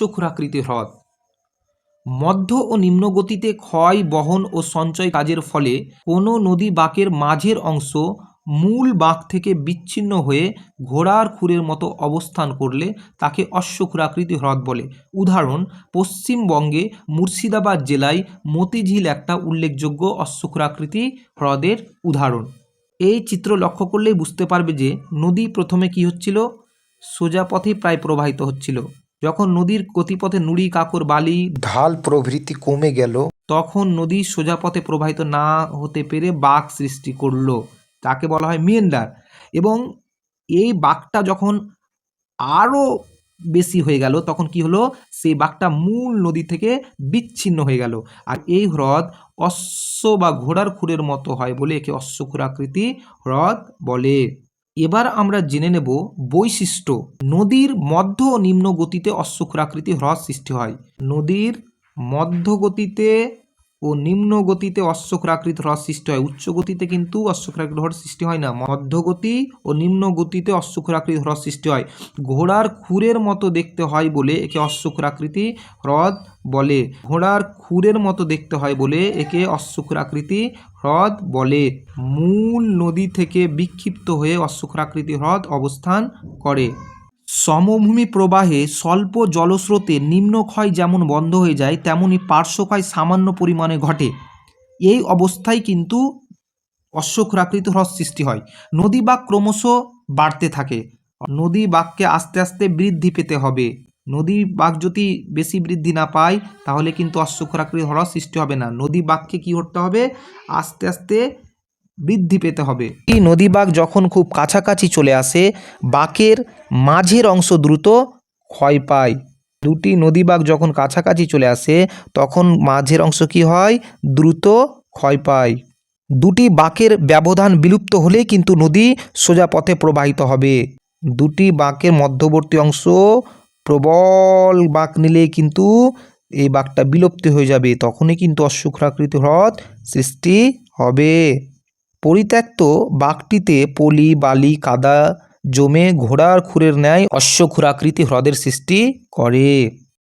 অশ্বক্ষুরাকৃতি হ্রদ। মধ্য ও নিম্ন গতিতে ক্ষয়, বহন ও সঞ্চয় কাজের ফলে কোনো নদী বাঁকের মাঝের অংশ মূল বাঁক থেকে বিচ্ছিন্ন হয়ে ঘোড়ার খুরের মতো অবস্থান করলে তাকে অশ্বক্ষুরাকৃতি হ্রদ বলে। উদাহরণ, পশ্চিমবঙ্গে মুর্শিদাবাদ জেলায় মতিঝিল একটা উল্লেখযোগ্য অশ্বক্ষুরাকৃতি হ্রদের উদাহরণ। এই চিত্র লক্ষ্য করলেই বুঝতে পারবে যে নদী প্রথমে কি হচ্ছিল? সোজা পথে প্রায় প্রবাহিত হচ্ছিল। যখন নদীর গতিপথে নুড়ি কাকর বালি ঢাল প্রভৃতি কমে গেল। তখন নদী সোজা পথে প্রবাহিত না হতে পেরে বাঘ সৃষ্টি করল তাকে বলা হয় মিয়েন্ডার এবং এই বাঘটা যখন আরও বেশি হয়ে গেল তখন কি হলো? সেই বাঘটা মূল নদী থেকে বিচ্ছিন্ন হয়ে গেল। আর এই হ্রদ অশ্ব বা ঘোড়ার খুরের মতো হয় বলে একে অশ্বক্ষুরাকৃতি হ্রদ বলে। এবার আমরা জেনে নেব বৈশিষ্ট্য। নদীর মধ্য ও নিম্ন গতিতে অশ্বক্ষুরাকৃতি হ্রদ সৃষ্টি হয়। নদীর মধ্য গতিতে ও নিম্ন গতিতে অশ্বক্ষুরাকৃত হ্রদ সৃষ্টি হয়। উচ্চ গতিতে কিন্তু অশ্বক্ষুরাকৃত হ্রদ সৃষ্টি হয় না। মধ্যগতি ও নিম্ন গতিতে অশ্বক্ষুরাকৃত হ্রদ সৃষ্টি হয়। ঘোড়ার খুরের মতো দেখতে হয় বলে একে অশ্বক্ষুরাকৃতি হ্রদ বলে। ঘোড়ার খুরের মতো দেখতে হয় বলে একে অশ্বক্ষুরাকৃতি হ্রদ বলে। মূল নদী থেকে বিক্ষিপ্ত হয়ে অশ্বক্ষুরাকৃতি হ্রদ অবস্থান করে। সমভূমি প্রবাহে স্বল্প জলস্রোতে নিম্নক্ষয় যেমন বন্ধ হয়ে যায়, তেমনি পার্শ্বক্ষয় সামান্য পরিমাণে ঘটে। এই অবস্থায় কিন্তু অশ্বক্ষুরাকৃত হ্রদ সৃষ্টি হয়। নদী বাঁক ক্রমশ বাড়তে থাকে। নদী বাঁককে আস্তে আস্তে বৃদ্ধি পেতে হবে। নদী বাঁক যদি বেশি বৃদ্ধি না পায়, তাহলে কিন্তু অশ্বক্ষুরাকৃত হ্রদ সৃষ্টি হবে না। নদী বাঁককে কী করতে হবে? আস্তে আস্তে বৃদ্ধি পেতে হবে। এই নদী বাঁক যখন খুব কাছাকাছি চলে আসে, বাঁকের মাঝের অংশ দ্রুত ক্ষয় পায়। দুটি নদী বাঁক যখন কাছাকাছি চলে আসে, তখন মাঝের অংশ কি হয়? দ্রুত ক্ষয় পায়। দুটি বাঁকের ব্যবধান বিলুপ্ত হলেই কিন্তু নদী সোজা পথে প্রবাহিত হবে। দুটি বাঁকের মধ্যবর্তী অংশ প্রবল বাঁক নিলে কিন্তু এই বাঘটা বিলুপ্তি হয়ে যাবে। তখনই কিন্তু অশ্বক্ষুরাকৃতি হ্রদ সৃষ্টি হবে। পরিত্যক্ত বাঘটিতে পলি বালি কাদা জমে ঘোড়ার খুরের ন্যায় অশ্বক্ষুরাকৃতি হ্রদের সৃষ্টি করে।